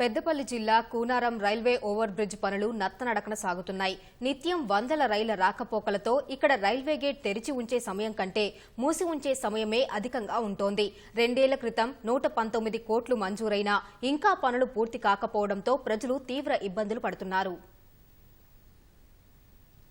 పెద్దపల్లి జిల్లా Koonaram railway over bridge పనులు నత్తనడకన సాగుతున్నాయి. నిత్యం వందల రైళ్ళ రాకపోకలతో ఇక్కడ రైల్వే గేట్ తెరిచి ఉంచే సమయం కంటే మూసి ఉంచే సమయమే అధికంగా ఉంటోంది. రెండేళ్ళ క్రితం నూట పంతొమ్మిది కోట్లు మంజూరైనా ఇంకా పనులు పూర్తి కాకపోవడంతో ప్రజలు తీవ్ర ఇబ్బందులు పడుతున్నారు.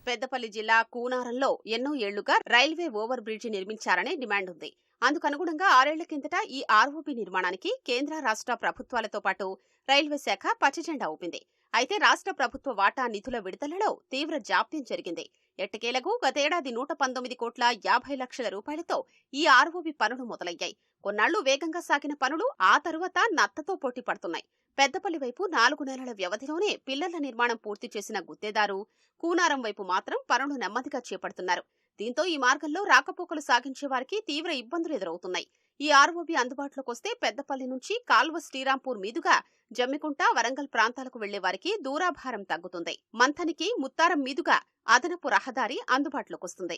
పెద్దపల్లి జిల్లా కూనారంలో ఎన్నో ఏళ్ళుగా రైల్వే ఓవర్ బ్రిడ్జి నిర్మించారనే డిమాండ్ ఉంది. అందుకనుగుణంగా ఆరేళ్ళ కిందట ఈ ఆర్ఓబి నిర్మాణానికి కేంద్ర రాష్ట్ర ప్రభుత్వాలతో పాటు రైల్వే శాఖ పచ్చజెండా ఊపింది. అయితే రాష్ట్ర ప్రభుత్వ వాటా నిధుల విడుదలలో తీవ్ర జాప్యం జరిగింది. ఎట్టకేలకు గతేడాది నూట పంతొమ్మిది కోట్ల యాభై లక్షల రూపాయలతో ఈ ఆర్ఓబి పనులు మొదలయ్యాయి. కొన్నాళ్ళు వేగంగా సాగిన పనులు ఆ తరువాత నత్తతో పోటీ పడుతున్నాయి. పెద్దపల్లి వైపు నాలుగు నెలల వ్యవధిలోనే పిల్లర్ల నిర్మాణం పూర్తి చేసిన గుత్తేదారు కూనారం వైపు మాత్రం పనులు నెమ్మదిగా చేపడుతున్నారు. దీంతో ఈ మార్గంలో రాకపోకలు సాగించే వారికి తీవ్ర ఇబ్బందులు ఎదురవుతున్నాయి. ఈ ఆర్ఓబి అందుబాటులోకి వస్తే పెద్దపల్లి నుంచి కాల్వ శ్రీరాంపూర్ మీదుగా జమ్మికుంట వరంగల్ ప్రాంతాలకు వెళ్ళే వారికి దూరాభారం తగ్గుతుంది. మంథనికి ముత్తారం మీదుగా అదనపు రహదారి అందుబాటులోకి వస్తుంది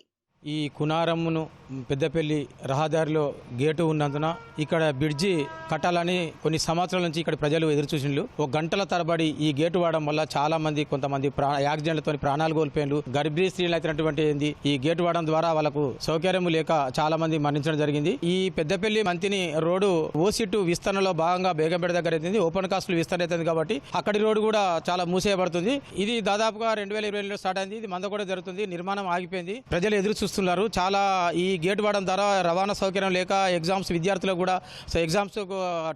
ఈ కునారమ్మును పెద్దపల్లి రహదారిలో గేటు ఉన్నందున ఇక్కడ బ్రిడ్జి కట్టాలని కొన్ని సంవత్సరాల నుంచి ఇక్కడ ప్రజలు ఎదురు చూసిండ్రు ఒక గంటల తరబడి ఈ గేటు వాడడం వల్ల చాలా మంది కొంతమంది ప్రా యాక్సిడెంట్లతో ప్రాణాలు కోల్పోయిండ్రు. గర్భిణీ స్త్రీలు అయినటువంటి ఈ గేటు వాడడం ద్వారా వాళ్ళకు సౌకర్యం లేక చాలా మంది మరణించడం జరిగింది. ఈ పెద్దపల్లి మంతిని రోడ్డు ఓసిట్టు విస్తరణలో భాగంగా బేగంపేట దగ్గర అవుతుంది ఓపెన్ కాస్టులు విస్తరణ అవుతుంది కాబట్టి అక్కడి రోడ్డు కూడా చాలా మూసేయబడుతుంది. ఇది దాదాపుగా రెండు వేల ఇరవై స్టార్ట్ అయింది. ఇది మంద కూడా జరుగుతుంది. నిర్మాణం ఆగిపోయింది. ప్రజలు ఎదురు చూస్తున్నారు చాలా ఈ గేట్ వాడడం ద్వారా రవాణా సౌకర్యం లేక ఎగ్జామ్స్ విద్యార్థులకు కూడా సో ఎగ్జామ్స్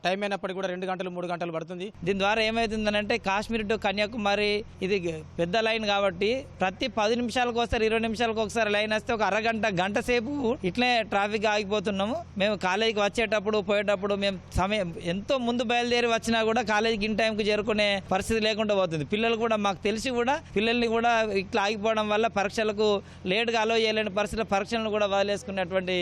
టైం అయినప్పటికీ కూడా రెండు గంటలు మూడు గంటలు పడుతుంది. దీని ద్వారా ఏమవుతుందంటే కాశ్మీర్ టు కన్యాకుమారి ఇది పెద్ద లైన్ కాబట్టి ప్రతి పది నిమిషాలకు ఒకసారి ఇరవై నిమిషాలకు ఒకసారి లైన్ వస్తే ఒక అరగంట గంట సేపు ఇట్లే ట్రాఫిక్ ఆగిపోతున్నాము. మేము కాలేజీకి వచ్చేటప్పుడు పోయేటప్పుడు మేము సమయం ఎంతో ముందు బయలుదేరి వచ్చినా కూడా కాలేజీకి ఇన్ టైంకి చేరుకునే పరిస్థితి లేకుండా పోతుంది. పిల్లలు కూడా మాకు తెలిసి కూడా పిల్లల్ని కూడా ఇట్లా ఆగిపోవడం వల్ల పరీక్షలకు లేట్గా అలో చేయలేని పరిస్థితుల పరీక్షలను కూడా వదిలేసుకునేటువంటి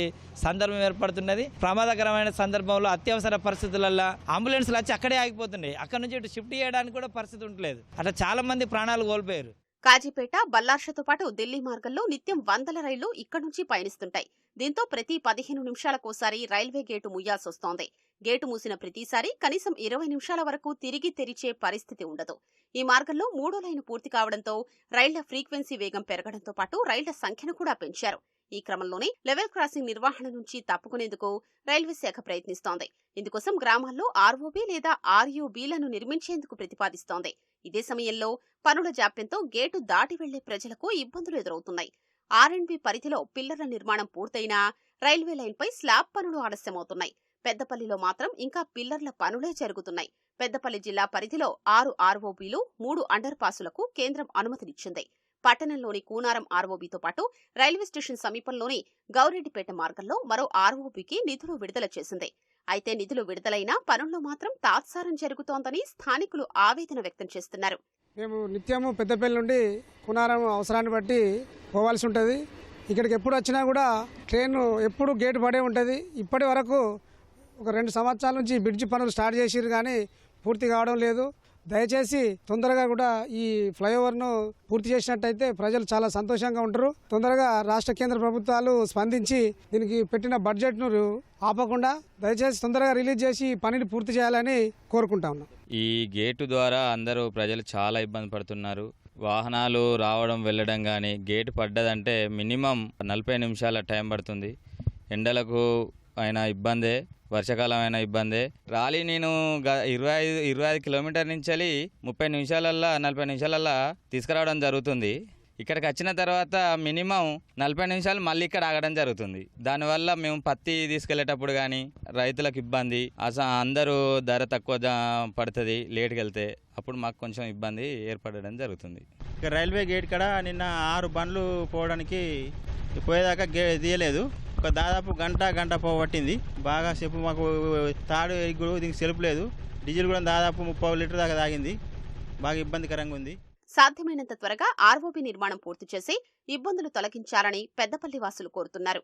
సందర్భం ఏర్పడుతున్నది. ప్రమాదకరమైన సందర్భంలో అత్యవసర పరిస్థితులలో అంబులెన్స్లు వచ్చి అక్కడే ఆగిపోతున్నాయి. అక్కడ నుంచి ఇటు షిఫ్ట్ చేయడానికి కూడా పరిస్థితి ఉండలేదు. అట్లా చాలా మంది ప్రాణాలు కోల్పోయారు. కాజీపేట బల్లార్షతో పాటు ఢిల్లీ మార్గంలో నిత్యం వందల రైళ్ళు ఇక్కడి నుంచి పయనిస్తుంటాయి. దీంతో ప్రతి పదిహేను నిమిషాలకోసారి రైల్వే గేటు ముయ్యాల్సొస్తోంది. గేటు మూసిన ప్రతిసారి కనీసం ఇరవై నిమిషాల వరకు తిరిగి తెరిచే పరిస్థితి ఉండదు. ఈ మార్గంలో మూడో లైను పూర్తి కావడంతో రైళ్ళ ఫ్రీక్వెన్సీ వేగం పెరగడంతో పాటు రైళ్ళ సంఖ్యను కూడా పెంచారు. ఈ క్రమంలోనే లెవెల్ క్రాసింగ్ నిర్వహణ నుంచి తప్పుకునేందుకు రైల్వే శాఖ ప్రయత్నిస్తోంది. ఇందుకోసం గ్రామాల్లో ఆర్ఓబీ లేదా ఆర్యూబీలను నిర్మించేందుకు ప్రతిపాదిస్తోంది. ఇదే సమయంలో పనుల జాప్యంతో గేటు దాటి వెళ్ళే ప్రజలకు ఇబ్బందులు ఎదురవుతున్నాయి. ఆర్ఎండ్బి పరిధిలో పిల్లర్ల నిర్మాణం పూర్తయినా రైల్వే లైన్పై స్లాబ్ పనులు ఆలస్యమవుతున్నాయి. పెద్దపల్లిలో మాత్రం ఇంకా పిల్లర్ల పనులే జరుగుతున్నాయి. పెద్దపల్లి జిల్లా పరిధిలో ఆరు ఆర్ఓబీలు మూడు అండర్ పాసులకు కేంద్రం అనుమతినిచ్చింది. పట్టణంలోని కూనారం ఆర్ఓబీతో పాటు రైల్వే స్టేషన్ సమీపంలోని గౌరెడ్డిపేట మార్గంలో మరో ఆర్ఓబీకి నిధులు విడుదల చేసింది. అయితే నిధులు విడుదలైనా పనుల్లో మాత్రం తాత్సారం జరుగుతోందని స్థానికులు ఆవేదన వ్యక్తం చేస్తున్నారు. మేము నిత్యము పెద్దపల్లి నుండి కునారం అవసరాన్ని బట్టి పోవాల్సి ఉంటుంది. ఇక్కడికి ఎప్పుడు వచ్చినా కూడా ట్రైన్ ఎప్పుడు గేటు పడే ఉంటుంది. ఇప్పటి వరకు ఒక రెండు సంవత్సరాల నుంచి బ్రిడ్జ్ పనులు స్టార్ట్ చేసిరు కానీ పూర్తి కావడం లేదు. దయచేసి తొందరగా కూడా ఈ ఫ్లైఓవర్ను పూర్తి చేసినట్టయితే ప్రజలు చాలా సంతోషంగా ఉంటారు. తొందరగా రాష్ట్ర కేంద్ర ప్రభుత్వాలు స్పందించి దీనికి పెట్టిన బడ్జెట్ను ఆపకుండా దయచేసి తొందరగా రిలీజ్ చేసి ఈ పనిని పూర్తి చేయాలని కోరుకుంటా ఉన్నాం. ఈ గేటు ద్వారా అందరూ ప్రజలు చాలా ఇబ్బంది పడుతున్నారు. వాహనాలు రావడం వెళ్ళడం కానీ గేటు పడ్డదంటే మినిమం నలభై నిమిషాల టైం పడుతుంది. ఎండలకు అయినా ఇబ్బందే. వర్షాకాలం అయినా ఇబ్బందే. రాలి నేను గ- ఇరవై ఐదు ఇరవై ఐదు కిలోమీటర్ నుంచి వెళ్ళి ముప్పై నిమిషాలల్లా నలభై నిమిషాలల్లా తీసుకురావడం జరుగుతుంది. ఇక్కడికి వచ్చిన తర్వాత మినిమం నలభై నిమిషాలు మళ్ళీ ఇక్కడ ఆగడం జరుగుతుంది. దానివల్ల మేము పత్తి తీసుకెళ్ళేటప్పుడు కానీ రైతులకు ఇబ్బంది అసలు అందరూ ధర తక్కువ పడుతుంది లేట్కి వెళ్తే అప్పుడు మాకు కొంచెం ఇబ్బంది ఏర్పడడం జరుగుతుంది. ఇక రైల్వే గేట్ కాడ నిన్న ఆరు బండ్లు పోవడానికి పోయేదాకా గే తీయలేదు. ఒక దాదాపు గంట గంట పోగొట్టింది బాగా సేపు మాకు తాడు ఎగ్గుడు దీనికి సెలుపు లేదు. డీజిల్ కూడా దాదాపు ముప్పై లీటర్ దాకా తాగింది. బాగా ఇబ్బందికరంగా ఉంది. సాధ్యమైనంత త్వరగా ఆర్ఓబీ నిర్మాణం పూర్తి చేసి ఇబ్బందులు తొలగించాలని పెద్దపల్లి వాసులు కోరుతున్నారు.